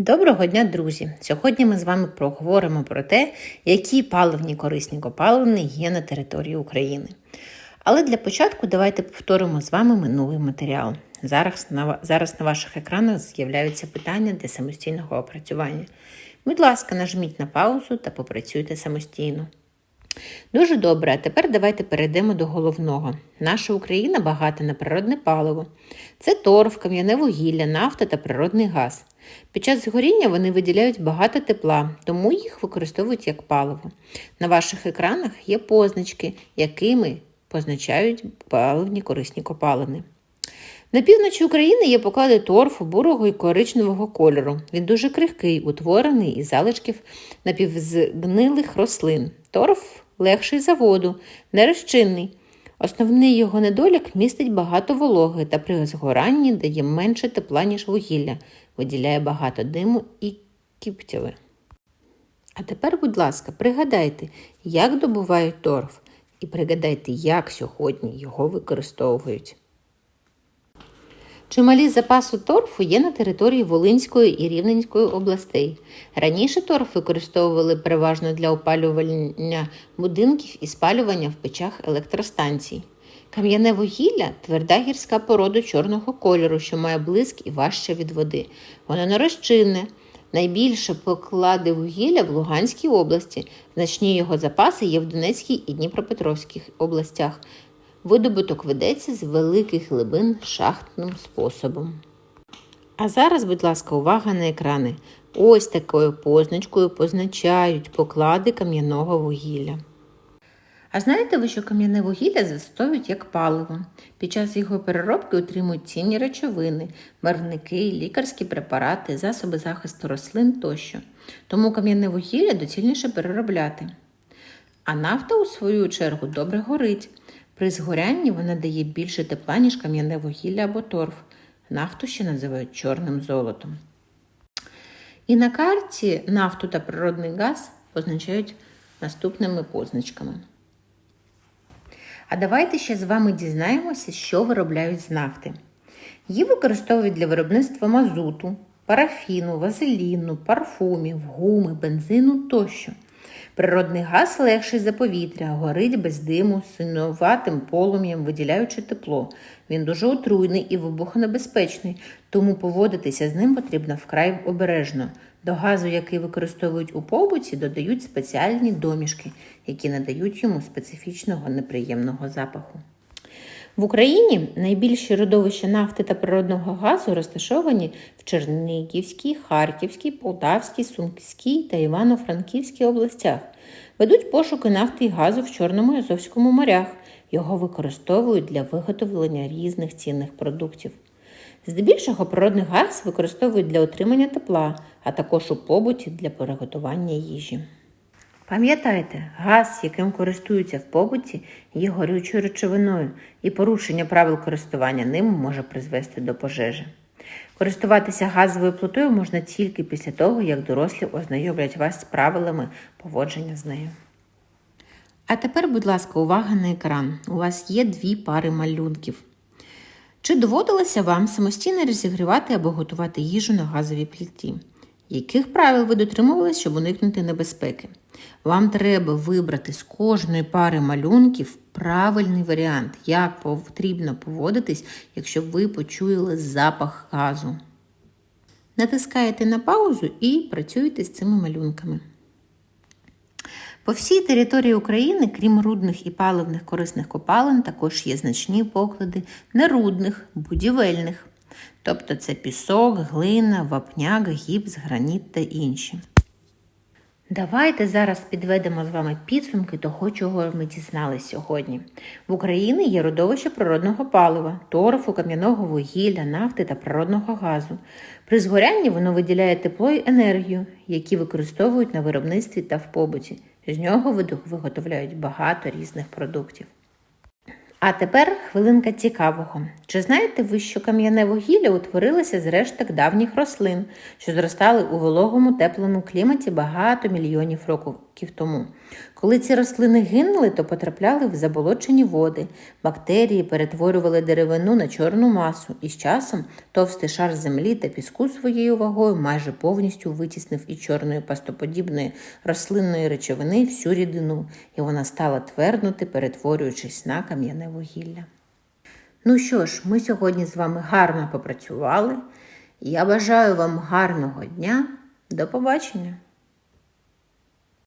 Доброго дня, друзі! Сьогодні ми з вами проговоримо про те, які паливні корисні копалини є на території України. Але для початку давайте повторимо з вами минулий матеріал. Зараз на, зараз на ваших екранах з'являються питання для самостійного опрацювання. Будь ласка, нажміть на паузу та попрацюйте самостійно. Дуже добре, а тепер давайте перейдемо до головного. Наша Україна багата на природне паливо. Це торф, кам'яне вугілля, нафта та природний газ. Під час згоріння вони виділяють багато тепла, тому їх використовують як паливо. На ваших екранах є позначки, якими позначають паливні корисні копалини. На півночі України є поклади торфу, бурого і коричневого кольору. Він дуже крихкий, утворений із залишків напівзгнилих рослин. Торф легший за воду, нерозчинний. Основний його недолік містить багато вологи та при згоранні дає менше тепла, ніж вугілля, виділяє багато диму і кіптяви. А тепер, будь ласка, пригадайте, як добувають торф, і пригадайте, як сьогодні його використовують. Чималі запаси торфу є на території Волинської і Рівненської областей. Раніше торф використовували переважно для опалювання будинків і спалювання в печах електростанцій. Кам'яне вугілля тверда гірська порода чорного кольору, що має блиск і важче від води. Воно нерозчинне. Найбільше поклади вугілля в Луганській області. Значні його запаси є в Донецькій і Дніпропетровській областях. Видобуток ведеться з великих глибин шахтним способом. А зараз, будь ласка, увага на екрани. Ось такою позначкою позначають поклади кам'яного вугілля. А знаєте ви, що кам'яне вугілля застосовують як паливо? Під час його переробки отримують цінні речовини, барвники, лікарські препарати, засоби захисту рослин тощо. Тому кам'яне вугілля доцільніше переробляти. А нафта, у свою чергу, добре горить. При згорянні вона дає більше тепла, ніж кам'яне вугілля або торф. Нафту ще називають чорним золотом. І на карті нафту та природний газ позначають наступними позначками. А давайте ще з вами дізнаємося, що виробляють з нафти. Її використовують для виробництва мазуту, парафіну, вазеліну, парфумів, гуми, бензину тощо. Природний газ легший за повітря, горить без диму, синуватим полум'ям, виділяючи тепло. Він дуже отруйний і вибухонебезпечний, тому поводитися з ним потрібно вкрай обережно. До газу, який використовують у побуті, додають спеціальні домішки, які надають йому специфічного неприємного запаху. В Україні найбільші родовища нафти та природного газу розташовані в Чернігівській, Харківській, Полтавській, Сумській та Івано-Франківській областях. Ведуть пошуки нафти і газу в Чорному і Азовському морях. Його використовують для виготовлення різних цінних продуктів. Здебільшого природний газ використовують для отримання тепла, а також у побуті для приготування їжі. Пам'ятайте, газ, яким користуються в побуті, є горючою речовиною, і порушення правил користування ним може призвести до пожежі. Користуватися газовою плитою можна тільки після того, як дорослі ознайомлять вас з правилами поводження з нею. А тепер, будь ласка, увага на екран. У вас є дві пари малюнків. Чи доводилося вам самостійно розігрівати або готувати їжу на газовій плиті? Яких правил ви дотримувалися, щоб уникнути небезпеки? Вам треба вибрати з кожної пари малюнків правильний варіант, як потрібно поводитись, якщо ви почули запах газу. Натискаєте на паузу і працюєте з цими малюнками. По всій території України, крім рудних і паливних корисних копалин, також є значні поклади нерудних, будівельних. Тобто це пісок, глина, вапняк, гіпс, граніт та інші. Давайте зараз підведемо з вами підсумки того, чого ми дізналися сьогодні. В Україні є родовище природного палива, торфу, кам'яного вугілля, нафти та природного газу. При згорянні воно виділяє тепло і енергію, які використовують на виробництві та в побуті. З нього виготовляють багато різних продуктів. А тепер хвилинка цікавого. Чи знаєте ви, що кам'яне вугілля утворилося з решток давніх рослин, що зростали у вологому теплому кліматі багато мільйонів років тому. Коли ці рослини гинули, то потрапляли в заболочені води. Бактерії перетворювали деревину на чорну масу, і з часом товстий шар землі та піску своєю вагою майже повністю витіснив і чорної пастоподібної рослинної речовини всю рідину, і вона стала тверднути, перетворюючись на кам'яне вугілля. Ну що ж, ми сьогодні з вами гарно попрацювали. Я бажаю вам гарного дня. До побачення!